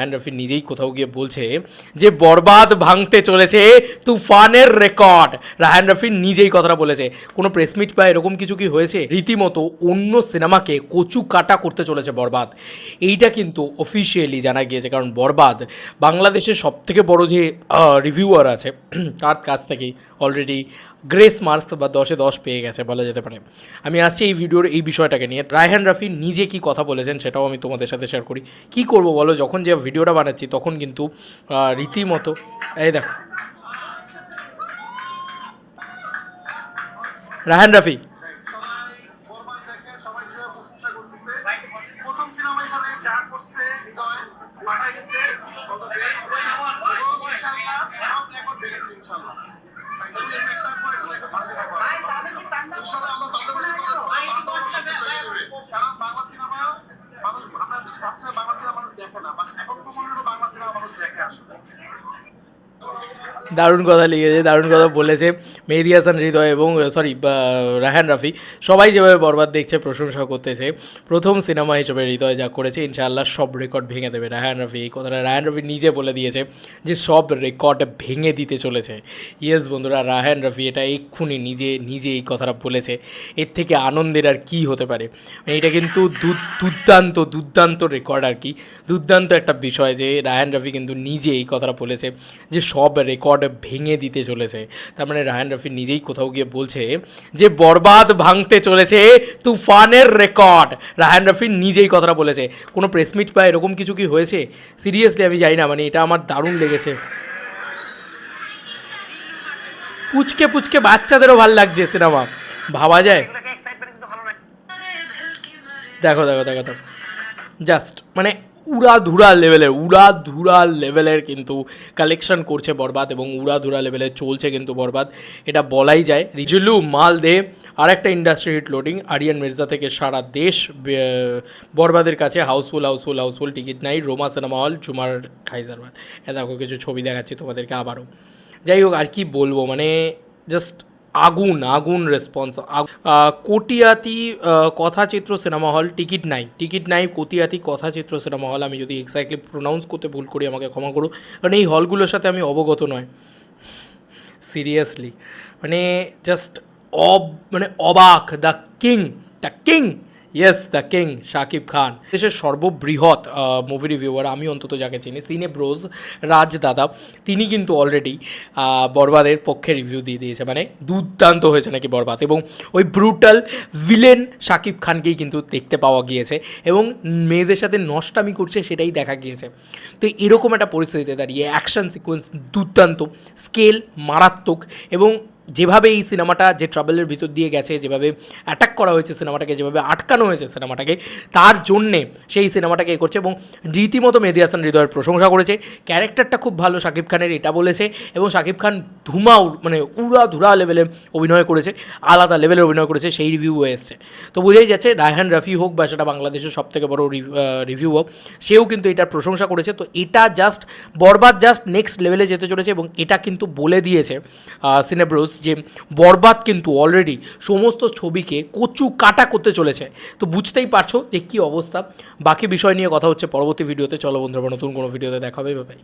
রায়হান রফি নিজেই কোথাও গিয়ে বলছে যে বরবাদ ভাঙতে চলেছে তুফানের রেকর্ড রায়হান রফি নিজেই কথাটা বলেছে। কোনো প্রেসমিট বা এরকম কিছু কি হয়েছে? রীতিমতো অন্য সিনেমাকে কচু কাটা করতে চলেছে বরবাদ। এইটা কিন্তু অফিসিয়ালি জানা গিয়েছে, কারণ বরবাদ বাংলাদেশের সব থেকে বড় যে রিভিউয়ার আছে, তার কাছ থেকেই অলরেডি গ্রেস মার্কস বা দশে দশ পেয়ে গেছে বলা যেতে পারে। আমি আসছি এই ভিডিওর এই বিষয়টাকে নিয়ে। রায়হান রাফি নিজে কি কথা বলেছেন সেটাও আমি তোমাদের সাথে শেয়ার করি। কি করব বলো? যখন যে ভিডিওটা বানাচ্ছি তখন কিন্তু রীতিমতো, এই দেখো। রায়হান রাফি বরবাদ দেখে সবাই যে প্রশংসা করতেছে প্রথম সিনেমা হিসাবে যা করছে হৃদয় পাঠাই দিছে কত বেস্ট এবং ইনশাআল্লাহ সব রেকর্ড ভেঙে দিবে ইনশাআল্লাহ তুমি এই একটা করে একটা ভালো কথা ইনশাআল্লাহ আমরা তাদের কারণ বাংলা সিনেমা মানুষ আমরা ভাবছি বাংলা সিনেমা মানুষ দেখে না এখন তো মনে হলো বাংলা সিনেমা মানুষ দেখে আসলে দারুণ কথা লিখেছে, দারুণ কথা বলেছে। মেহেদি হাসান, হৃদয় এবং সরি রাহান রাফি সবাই যেভাবে বরবাদ দেখছে, প্রশংসা করতেছে, প্রথম সিনেমা হিসেবে হৃদয় যা করেছে, ইনশাআল্লাহ সব রেকর্ড ভেঙে দেবে। রায়হান রাফি এই কথাটা রায়হান রাফি নিজে বলে দিয়েছে যে সব রেকর্ড ভেঙে দিতে চলেছে। ইয়েস বন্ধুরা, রায়হান রাফি এটা এক্ষুনি নিজে নিজে এই কথাটা বলেছে। এর থেকে আনন্দের আর কি হতে পারে? এটা কিন্তু দুর্দান্ত দুর্দান্ত রেকর্ড আর কি। দুর্দান্ত একটা বিষয় যে রায়ান রাফি কিন্তু নিজে এই কথাটা বলেছে যে সব রেকর্ড ভেঙে দিতে চলেছে। তার মানে রায়হান রফি নিজেই কোথাও গিয়ে বলছে যে বরবাদ ভাঙতে চলেছে তুফানের রেকর্ড রায়হান রাফি নিজেই কথাটা বলেছে। কোনো প্রেসমিট বা এরকম কিছু কি হয়েছে? সিরিয়াসলি আমি জানি না মানে এটা আমার দারুণ লেগেছে। পুচকে পুচকে বাচ্চাদেরও ভালো লাগছে সিনেমা। ভাবা যায়। দেখো দেখো দেখো দেখো। জাস্ট মানে উড়াধুরা লেভেলের উড়াধুরা লেভেলের কিন্তু কালেকশন করছে বরবাদ এবং উড়াধুরা লেভেলে চলছে কিন্তু বরবাদ। এটা বলাই যায়। রিজুলু মাল দে আর একটা industry hit loading Ariyan Mirza থেকে সারা দেশ বরবাদের কাছে হাউসফুল হাউসফুল হাউসফুল টিকিট নাই। Ruma cinema hall চুমার খাইজারবাদ। এ দেখো, কিছু ছবি দেখাচ্ছি তোমাদেরকে আবারও। যাই হোক, আর কি বলব? মানে জাস্ট আগুন আগুন response Katiadi Kathachitra cinema hall ticket নাই। টিকিট নাই, কটিয়াতি, কথাচিত্র সিনেমা হল আমি যদি এক্স্যাক্টলি প্রোনাউন্স করতে ভুল করি, আমাকে ক্ষমা করো। কারণ এই হলগুলোর সাথে আমি অবগত নয়। সিরিয়াসলি মানে জাস্ট অব মানে অবাক the king the king yes the king Shakib Khan দেশের সর্ববৃহৎ মুভি রিভিউয়ার আমি অন্তত যাকে চিনি সিনে ব্রোজ রাজ দাদা, তিনি কিন্তু অলরেডি বরবাদের পক্ষে রিভিউ দিয়ে দিয়েছে। মানে দুর্দান্ত হয়েছে নাকি বরবাদ। এবং ওই ব্রুটাল ভিলেন শাকিব খানকেই কিন্তু দেখতে পাওয়া গিয়েছে। এবং মেয়েদের সাথে নষ্টামি করছে, সেটাই দেখা গিয়েছে। তো এরকম একটা পরিস্থিতিতে দাঁড়িয়ে অ্যাকশন সিকোয়েন্স দুর্দান্ত স্কেল মারাত্মক এবং যেভাবে এই সিনেমাটা যে ট্রাভেলের ভিতর দিয়ে গেছে, যেভাবে অ্যাটাক করা হয়েছে সিনেমাটাকে, যেভাবে আটকানো হয়েছে সিনেমাটাকে, তার জন্যে সেই সিনেমাটাকে করছে এবং রীতিমতো মেহেদি হাসান হৃদয়ের প্রশংসা করেছে। ক্যারেক্টারটা খুব ভালো শাকিব খানের, এটা বলেছে এবং শাকিব খান ধুমাও মানে উড়া ধুরা লেভেলে অভিনয় করেছে, আলাদা লেভেলে অভিনয় করেছে, সেই রিভিউ এসছে। তো বোঝাই যাচ্ছে, রায়হান রফি হোক বা সেটা বাংলাদেশের সব থেকে বড় রিভিউ হোক সেও কিন্তু এটার প্রশংসা করেছে। তো এটা জাস্ট বরবাদ জাস্ট নেক্সট লেভেলে যেতে চলেছে এবং এটা কিন্তু বলে দিয়েছে সিনেব্রোস যে বরবাদ কিন্তু অলরেডি সমস্ত ছবিকে কচু কাটা করতে চলেছে। তো বুঝতেই পারছ যে কী অবস্থা। বাকি বিষয় নিয়ে কথা হচ্ছে পরবর্তী ভিডিওতে চলো বন্ধুরা নতুন কোনো ভিডিওতে দেখাবে ভাই